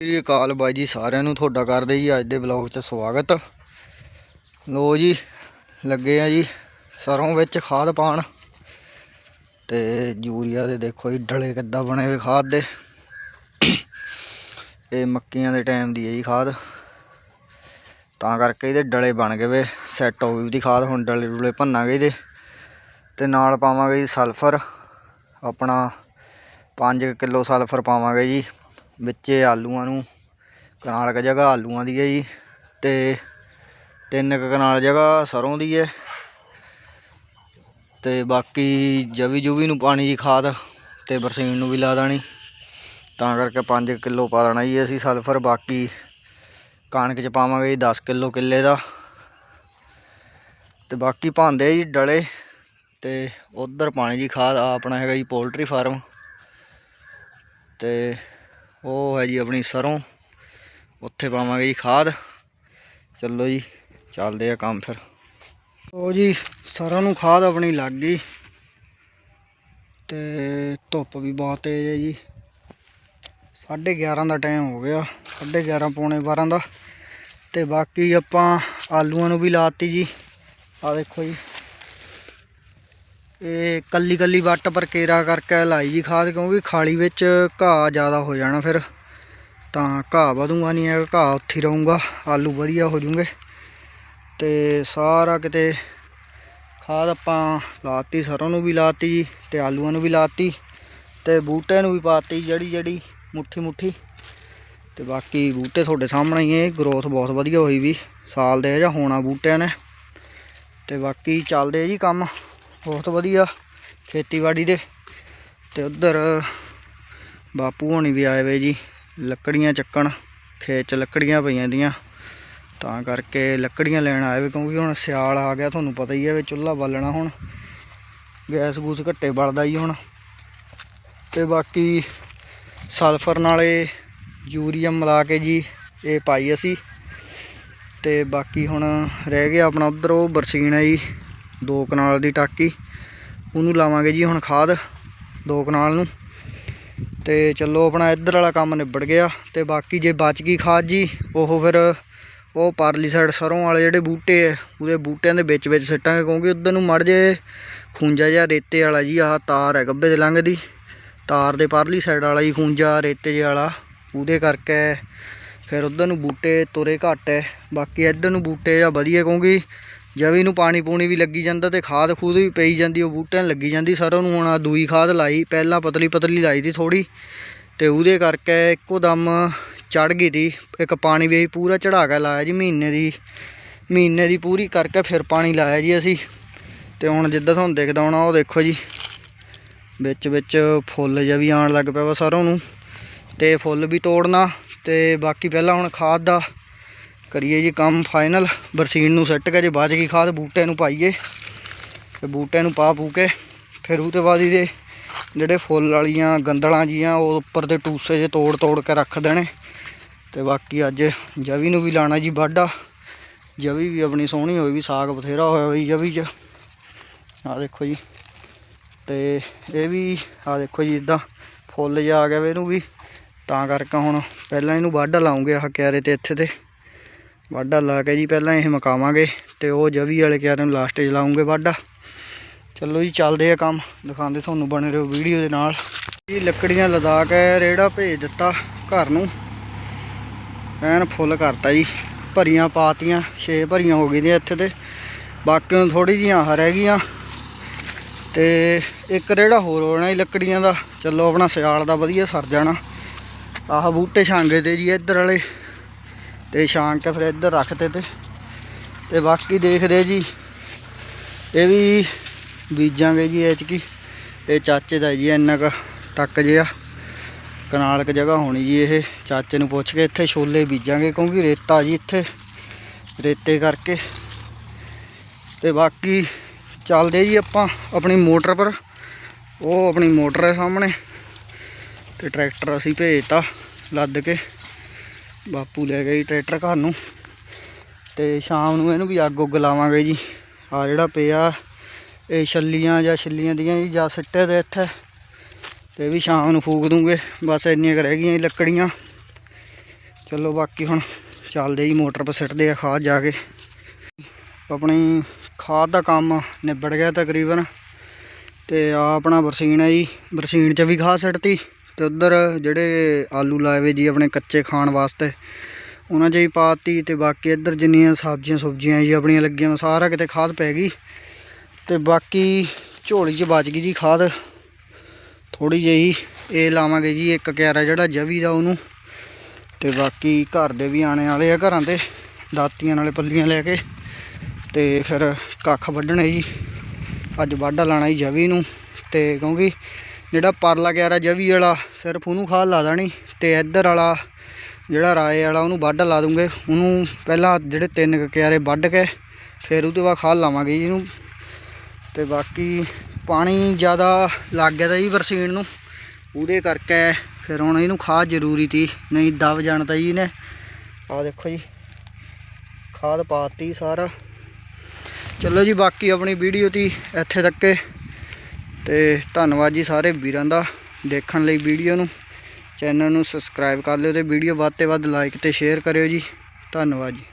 ਸ੍ਰੀ ਅਕਾਲ ਬਾਈ ਜੀ, ਸਾਰਿਆਂ ਨੂੰ ਤੁਹਾਡਾ ਕਰਦੇ ਜੀ, ਅੱਜ ਦੇ ਵਲੌਗ 'ਚ ਸਵਾਗਤ। ਲੋ ਜੀ, ਲੱਗੇ ਆ ਜੀ ਸਰੋਂ ਵਿੱਚ ਖਾਦ ਪਾਣ ਤੇ ਯੂਰੀਆ ਦੇ ਦੇਖੋ ਜੀ, ਡਲੇ ਕਿੱਦਾਂ ਬਣੇ ਹੋਏ ਖਾਦ ਦੇ। ਇਹ ਮੱਕੀਆਂ ਦੇ ਟਾਈਮ ਦੀ ਹੈ ਜੀ ਖਾਦ। ਤਾਂ ਕਰਕੇ ਇਹਦੇ ਡਲੇ ਬਣ ਗਏ ਵੇ ਸੈੱਟ ਹੋ ਗਈ ਉਹਦੀ ਖਾਦ, ਹੁਣ ਡਲੇ ਡੁਲੇ ਭੰਨਾਂਗੇ ਇਹਦੇ। ਤੇ ਨਾਲ ਪਾਵਾਂਗੇ ਜੀ ਸਲਫਰ ਆਪਣਾ 5 ਕਿਲੋ ਸਲਫਰ ਪਾਵਾਂਗੇ ਜੀ। ਵਿੱਚ ਆਲੂਆਂ ਨੂੰ ਕਨਾਲ ਕ ਜਗ੍ਹਾ ਆਲੂਆਂ ਦੀ ਹੈ ਜੀ ਤੇ ਤਿੰਨ ਕੁ ਕਨਾਲ ਜਗ੍ਹਾ ਸਰੋਂ ਦੀ ਹੈ ਤੇ ਬਾਕੀ ਜਵੀ ਜੁਵੀ ਨੂੰ ਪਾਣੀ ਜੀ ਖਾਦ ਤੇ ਬਰਸੀਨ ਨੂੰ ਵੀ ਲਾ ਦੇਣੀ। ਤਾਂ ਕਰਕੇ 5 ਕਿਲੋ ਪਾ ਦੇਣਾ ਜੀ ਅਸੀਂ ਸਲਫਰ, ਬਾਕੀ ਕਣਕ ਚ ਪਾਵਾਂਗੇ ਜੀ 10 ਕਿਲੋ ਕਿੱਲੇ ਦਾ। ਤੇ ਬਾਕੀ ਭਾਂਦੇ ਜੀ ਡਲੇ ਤੇ ਉਧਰ ਪਾਣੀ ਜੀ ਖਾਦ ਆ ਆਪਣਾ ਹੈਗਾ ਜੀ ਪੋਲਟਰੀ ਫਾਰਮ। ਤੇ ਉਹ ਹੈ ਜੀ ਆਪਣੀ ਸਰੋਂ। ਉੱਥੇ ਪਾਵਾਂਗੇ ਜੀ ਖਾਦ। ਚੱਲੋ ਜੀ, ਚੱਲਦੇ ਆ ਕੰਮ ਫਿਰ। ਉਹ ਜੀ, ਸਰੋਂ ਨੂੰ ਖਾਦ ਆਪਣੀ ਲੱਗ ਗਈ। ਤੇ ਧੁੱਪ ਵੀ ਬਹੁਤ ਤੇਜ਼ ਹੈ ਜੀ। 11:30 ਦਾ ਟਾਈਮ ਹੋ ਗਿਆ। 11:30 ਪੌਣੇ 12 ਦਾ। ਤੇ ਬਾਕੀ ਆਪਾਂ ਆਲੂਆਂ ਨੂੰ ਵੀ ਲਾਤੀ ਜੀ। ਆ ਦੇਖੋ ਜੀ। ਇਹ ਕੱਲੀ ਕੱਲੀ ਵੱਟ ਪਰ ਕੇਰਾ ਕਰਕੇ ਲਾਈ ਜੀ ਖਾਦ, ਕਿਉਂਕਿ ਖਾਲੀ ਵਿੱਚ ਘਾਹ ਜ਼ਿਆਦਾ ਹੋ ਜਾਣਾ ਫਿਰ। ਤਾਂ ਘਾਹ ਵਧੂਗਾ ਨਹੀਂ ਹੈਗਾ ਘਾਹ ਉੱਥੇ ਹੀ ਰਹੂਗਾ, ਆਲੂ ਵਧੀਆ ਹੋ ਜੂਗੇ। ਤੇ ਸਾਰਾ ਕਿਤੇ ਖਾਦ ਆਪਾਂ ਲਾਤੀ, ਸਰੋਂ ਨੂੰ ਵੀ ਲਾਤੀ ਜੀ ਤੇ ਆਲੂਆਂ ਨੂੰ ਵੀ ਲਾਤੀ ਤੇ ਬੂਟਿਆਂ ਨੂੰ ਵੀ ਪਾਤੀ ਜਿਹੜੀ ਜਿਹੜੀ ਮੁੱਠੀ ਮੁੱਠੀ। ਤੇ ਬਾਕੀ ਬੂਟੇ ਤੁਹਾਡੇ ਸਾਹਮਣੇ ਹੀ ਹੈ ਗਰੋਥ ਬਹੁਤ ਵਧੀਆ ਹੋਈ ਵੀ, ਸਾਲ ਦੇ ਜਾਂ ਹੋਣਾ ਬੂਟਿਆਂ ਨੇ। ਤੇ ਬਾਕੀ ਚੱਲਦੇ ਜੀ ਕੰਮ। ਬਹੁਤ ਵਧੀਆ ਖੇਤੀਬਾੜੀ ਦੇ। ਤੇ ਉਧਰ ਬਾਪੂ ਹੋਣੀ ਵੀ ਆਏ ਵੇ ਜੀ, ਲੱਕੜੀਆਂ ਚੱਕਣ, ਖੇਤ 'ਚ ਲੱਕੜੀਆਂ ਪਈਆਂ ਦੀਆਂ। ਤਾਂ ਕਰਕੇ ਲੱਕੜੀਆਂ ਲੈਣ ਆਏ ਵੇ, ਕਿਉਂਕਿ ਹੁਣ ਸਿਆਲ ਆ ਗਿਆ, ਤੁਹਾਨੂੰ ਪਤਾ ਹੀ ਹੈ ਵੀ ਚੁੱਲ੍ਹਾ ਬਾਲਣਾ ਹੁਣ। ਗੈਸ ਗੂਸ ਘੱਟੇ ਬਲਦਾ ਜੀ ਹੁਣ। ਤੇ ਬਾਕੀ ਸਲਫਰ ਨਾਲੇ ਯੂਰੀਆ ਮਿਲਾ ਕੇ ਜੀ ਇਹ ਪਾਈ ਅਸੀਂ। ਤੇ ਬਾਕੀ ਹੁਣ ਰਹਿ ਗਿਆ ਆਪਣਾ ਉਧਰ, ਉਹ ਬਰਸੀਨ ਹੈ ਜੀ। ਦੋ ਕਨਾਲ ਦੀ ਟਾਕੀ। ਉਹਨੂੰ ਲਾਵਾਂਗੇ ਜੀ ਹੁਣ ਖਾਦ, ਦੋ ਕਨਾਲ ਨੂੰ। ਤੇ ਚੱਲੋ ਆਪਣਾ ਇੱਧਰ ਵਾਲਾ ਕੰਮ ਨਿਬੜ ਗਿਆ ਤੇ ਬਾਕੀ ਜੇ ਬਚ ਗਈ ਖਾਦ ਜੀ, ਉਹ ਫਿਰ ਉਹ ਪਰਲੀ ਸਾਈਡ ਸਰੋਂ ਵਾਲੇ ਜਿਹੜੇ ਬੂਟੇ ਐ ਉਹਦੇ ਬੂਟਿਆਂ ਦੇ ਵਿੱਚ ਵਿੱਚ ਸਿੱਟਾਂਗੇ ਕਿਉਂਕਿ ਉਧਰ ਨੂੰ ਮੜ ਜੇ ਖੂੰਜਾ ਜਿਹਾ ਰੇਤੇ ਵਾਲਾ ਜੀ, ਆਹ ਤਾਰ ਹੈ ਗੱਬੇ ਦੇ ਲੰਘਦੀ ਤਾਰ ਦੇ ਪਰਲੀ ਸਾਈਡ ਵਾਲਾ ਜੀ ਖੂੰਜਾ, ਰੇਤੇ ਜਿਹਾ ਵਾਲਾ, ਉਹਦੇ ਕਰਕੇ ਫਿਰ ਉਧਰ ਨੂੰ ਬੂਟੇ ਤੁਰੇ ਘੱਟ ਹੈ। ਬਾਕੀ ਇੱਧਰ ਨੂੰ ਬੂਟੇ ਜਾਂ ਵਧੀਆ ਕਿਉਂਕਿ ਜਵੀ ਨੂੰ ਪਾਣੀ ਪੂਣੀ ਵੀ ਲੱਗੀ ਜਾਂਦਾ ਤੇ ਖਾਦ ਖੂਦ ਵੀ ਪਈ ਜਾਂਦੀ, ਉਹ ਬੂਟਿਆਂ ਨੂੰ ਲੱਗੀ ਜਾਂਦੀ, ਸਰੋਂ ਨੂੰ ਹੁਣ ਆਹ ਦੂਈ ਖਾਦ ਲਾਈ, ਪਹਿਲਾਂ ਪਤਲੀ ਪਤਲੀ ਲਾਈ ਦੀ ਥੋੜੀ ਤੇ ਉਹਦੇ ਕਰਕੇ ਇੱਕੋ ਦਮ ਚੜ ਗਈ ਤੀ ਇੱਕ ਪਾਣੀ ਵੀ ਅਸੀਂ ਪੂਰਾ ਚੜਾ ਕੇ ਲਾਇਆ ਜੀ, ਮਹੀਨੇ ਦੀ ਮਹੀਨੇ ਦੀ ਪੂਰੀ ਕਰਕੇ ਫਿਰ ਪਾਣੀ ਲਾਇਆ ਜੀ ਅਸੀਂ। ਤੇ ਹੁਣ ਜਿੱਦਾਂ ਤੁਹਾਨੂੰ ਦਿਖਦਾ ਹੋਣਾ, ਉਹ ਦੇਖੋ ਜੀ, ਵਿੱਚ ਵਿੱਚ ਫੁੱਲ ਜਿਹਾ ਵੀ ਆਉਣ ਲੱਗ ਪਿਆ ਵਾ ਸਰੋਂ ਨੂੰ, ਤੇ ਫੁੱਲ ਵੀ ਤੋੜਨਾ, ਤੇ ਬਾਕੀ ਪਹਿਲਾਂ ਹੁਣ ਖਾਦ ਦਾ ਕਰੀਏ ਜੀ ਕੰਮ ਫਾਈਨਲ ਬਰਸੀਨ ਨੂੰ ਸੈੱਟ ਕੇ ਜੇ ਬਚ ਗਈ ਖਾਦ, ਬੂਟੇ ਨੂੰ ਪਾਈਏ। ਤੇ ਬੂਟੇ ਨੂੰ ਪਾ ਪੂ ਕੇ ਫਿਰ ਉਹ ਤੋਂ ਬਾਅਦ ਇਹਦੇ ਜਿਹੜੇ ਫੁੱਲ ਵਾਲੀਆਂ ਗੰਦਲਾਂ ਜੀਆਂ, ਉਹ ਉੱਪਰ ਦੇ ਟੂਸੇ ਜੇ ਤੋੜ ਤੋੜ ਕੇ ਰੱਖ ਦੇਣੇ। ਤੇ ਬਾਕੀ ਅੱਜ ਜਵੀ ਨੂੰ ਵੀ ਲਾਣਾ ਜੀ ਵਾਢਾ। ਜਵੀ ਵੀ ਆਪਣੀ ਸੋਹਣੀ ਹੋਈ ਵੀ, ਸਾਗ ਬਥੇਰਾ ਹੋਇਆ ਹੋਈ ਜਵੀ 'ਚ। ਆ ਦੇਖੋ ਜੀ। ਤੇ ਇਹ ਵੀ ਆ ਦੇਖੋ ਜੀ ਇਦਾਂ ਫੁੱਲ ਜਾ ਆ ਗਿਆ ਵੇ ਇਹਨੂੰ ਵੀ। ਤਾਂ ਕਰਕੇ ਹੁਣ ਪਹਿਲਾਂ ਇਹਨੂੰ ਵਾਢਾ ਲਾਉਂਗੇ ਆਹ ਕਿਆਰੇ ਤੇ ਇੱਥੇ ਤੇ। ਵਾਢਾ ਲਾ ਕੇ ਜੀ ਪਹਿਲਾਂ ਇਹ ਮਕਾਵਾਂਗੇ ਤੇ ਉਹ ਜਵੀ ਵਾਲੇ ਕਿਆਰੇ ਨੂੰ ਲਾਸਟ 'ਚ ਲਾਉਂਗੇ ਵਾਢਾ। ਚਲੋ ਜੀ, ਚੱਲਦੇ ਆ ਕੰਮ। ਦਿਖਾਉਂਦੇ ਤੁਹਾਨੂੰ ਬਣੇ ਰਹੋ ਵੀਡੀਓ ਦੇ ਨਾਲ। ਜੀ, ਲੱਕੜੀਆਂ ਲਦਾ ਕੇ ਰੇੜਾ ਭੇਜ ਦਿੱਤਾ ਘਰ ਨੂੰ। ਐਨ ਫੁੱਲ ਕਰਤਾ ਜੀ। ਭਰੀਆਂ ਪਾਤੀਆਂ 6 ਭਰੀਆਂ ਹੋ ਗਈਆਂ ਇੱਥੇ ਤੇ। ਬਾਕੀ ਨੂੰ ਥੋੜੀ ਜੀਆਂ ਆਹ ਰਹਿ ਗਈਆਂ। ਤੇ ਇੱਕ ਰੇੜਾ ਹੋਰ ਹੋਣਾ ਜੀ ਲੱਕੜੀਆਂ ਦਾ। ਚਲੋ ਆਪਣਾ ਸਿਆਲ ਦਾ ਵਧੀਆ ਸਰ ਜਾਣਾ। ਆਹ ਬੂਟੇ ਛਾਂਗੇ ਤੇ ਜੀ ਇੱਧਰ ਵਾਲੇ। ਤੇ ਛਾਂਗ ਕੇ ਫਿਰ ਇੱਧਰ ਰੱਖਤੇ ਤੇ ਤੇ ਬਾਕੀ ਦੇਖਦੇ ਜੀ। ਇਹ ਵੀ ਬੀਜਾਂਗੇ ਜੀ ਇਹ ਚ ਇਹ ਚਾਚੇ ਦਾ ਜੀ ਇੰਨਾ ਕ ਟੱਕ ਜਿਆ ਕਨਾਲ ਕ ਜਗ੍ਹਾ ਹੋਣੀ ਜੀ ਇਹ। ਚਾਚੇ ਨੂੰ ਪੁੱਛ ਕੇ ਇੱਥੇ ਛੋਲੇ ਬੀਜਾਂਗੇ, ਕਿਉਂਕਿ ਰੇਤਾ ਜੀ ਇੱਥੇ, ਰੇਤੇ ਕਰਕੇ। ਤੇ ਬਾਕੀ ਚੱਲਦੇ ਜੀ ਆਪਾਂ ਆਪਣੀ ਮੋਟਰ ਪਰ। ਉਹ ਆਪਣੀ ਮੋਟਰ ਹੈ ਸਾਹਮਣੇ। ਤੇ ਟਰੈਕਟਰ ਅਸੀਂ ਭੇਜਤਾ ਲੱਦ ਕੇ। ਬਾਪੂ ਲੈ ਗਿਆ ਜੀ ਟਰੈਕਟਰ ਘਰ ਨੂੰ ਤੇ ਸ਼ਾਮ ਨੂੰ ਇਹਨੂੰ ਵੀ ਅੱਗ ਉੱਗ ਲਾਵਾਂਗੇ ਜੀ। ਆ ਜਿਹੜਾ ਪਿਆ, ਇਹ ਛੱਲੀਆਂ ਜਾਂ ਛੱਲੀਆਂ ਦੀਆਂ ਜੀ, ਜਾਂ ਸਿੱਟੇ ਦੇ ਇੱਥੇ। ਤੇ ਇਹ ਵੀ ਸ਼ਾਮ ਨੂੰ ਫੂਕ ਦੂੰਗੇ। ਬਸ ਇੰਨੀਆਂ ਕੁ ਰਹਿ ਗਈਆਂ ਜੀ ਲੱਕੜੀਆਂ। ਚਲੋ ਬਾਕੀ ਹੁਣ ਚੱਲਦੇ ਜੀ, ਮੋਟਰ 'ਤੇ ਸਿੱਟਦੇ ਆ ਖਾਦ ਜਾ ਕੇ। ਆਪਣੀ ਖਾਦ ਦਾ ਕੰਮ ਨਿਬੜ ਗਿਆ ਤਕਰੀਬਨ। ਤੇ ਆ ਆਪਣਾ ਬਰਸੀਨ ਹੈ ਜੀ। ਬਰਸੀਨ 'ਚ ਵੀ ਖਾਦ ਸਿੱਟਤੀ। ਤੇ ਉਧਰ ਜਿਹੜੇ ਆਲੂ ਲਾਏ ਵੇ ਜੀ ਆਪਣੇ ਕੱਚੇ ਖਾਣ ਵਾਸਤੇ, ਉਹਨਾਂ 'ਚ ਹੀ ਪਾਤੀ ਤੇ ਬਾਕੀ ਇੱਧਰ ਜਿੰਨੀਆਂ ਸਬਜ਼ੀਆਂ ਸੁਬਜ਼ੀਆਂ ਜੀ ਆਪਣੀਆਂ ਲੱਗੀਆਂ ਸਾਰਾ ਕਿਤੇ ਖਾਦ ਪੈ ਗਈ ਤੇ ਬਾਕੀ ਝੋਲੀ 'ਚ ਬਚ ਗਈ ਜੀ ਖਾਦ। ਥੋੜੀ ਜਿਹੀ ਇਹ ਲਾਵਾਂਗੇ ਜੀ ਇੱਕ ਕਿਆਰਾ ਜਿਹੜਾ ਜਵੀ ਦਾ ਉਹਨੂੰ ਤੇ ਬਾਕੀ ਘਰ ਦੇ ਵੀ ਆਣੇ ਵਾਲੇ ਆ ਘਰਾਂ ਤੇ, ਦਾਤੀਆਂ ਨਾਲੇ ਪੱਲੀਆਂ ਲੈ ਕੇ ਤੇ ਫਿਰ ਕੱਖ ਵੱਢਣੇ ਜੀ। ਅੱਜ ਵਾਢਾ ਲਾਣਾ ਜੀ ਜਵੀ ਨੂੰ ਤੇ ਕਿਉਂਕਿ ਜਿਹੜਾ ਪਰਲਾ ਕਿਆਰਾ ਜਵੀ ਵਾਲਾ, ਸਿਰਫ ਉਹਨੂੰ ਖਾਦ ਲਾ ਦੇਣੀ ਤੇ ਇੱਧਰ ਵਾਲਾ ਜਿਹੜਾ ਰਾਏ ਵਾਲਾ, ਉਹਨੂੰ ਵੱਢ ਲਾ ਦੂੰਗੇ। ਉਹਨੂੰ ਪਹਿਲਾਂ ਜਿਹੜੇ ਤਿੰਨ ਕਿਆਰੇ ਵੱਢ ਕੇ ਫਿਰ ਉਹਦੇ ਬਾਅਦ ਖਾਦ ਲਾਵਾਂਗੇ ਜੀ ਇਹਨੂੰ। ਤੇ ਬਾਕੀ ਪਾਣੀ ਜ਼ਿਆਦਾ ਲੱਗ ਗਿਆ ਤਾਂ ਜੀ ਬਰਸੀਨ ਨੂੰ। ਉਹਦੇ ਕਰਕੇ ਫਿਰ ਹੁਣ ਇਹਨੂੰ ਖਾਦ ਜ਼ਰੂਰੀ ਤੀ, ਨਹੀਂ ਦਬ ਤਾਂ ਜੀ ਇਹਨੇ। ਆਹ ਦੇਖੋ ਜੀ, ਖਾਦ ਪਾਤੀ ਸਾਰਾ। ਚਲੋ ਜੀ, ਬਾਕੀ ਆਪਣੀ ਵੀਡੀਓ ਤੀ ਇੱਥੇ ਤੱਕ। ਤੇ ਧੰਨਵਾਦ ਜੀ ਸਾਰੇ ਵੀਰਾਂ ਦਾ ਦੇਖਣ ਲਈ ਵੀਡੀਓ ਨੂੰ। ਚੈਨਲ ਨੂੰ ਸਬਸਕ੍ਰਾਈਬ ਕਰ ਲਿਓ ਤੇ ਵੀਡੀਓ ਵੱਧ ਤੋਂ ਵੱਧ ਲਾਈਕ ਤੇ ਸ਼ੇਅਰ ਕਰਿਓ ਜੀ। ਧੰਨਵਾਦ ਜੀ।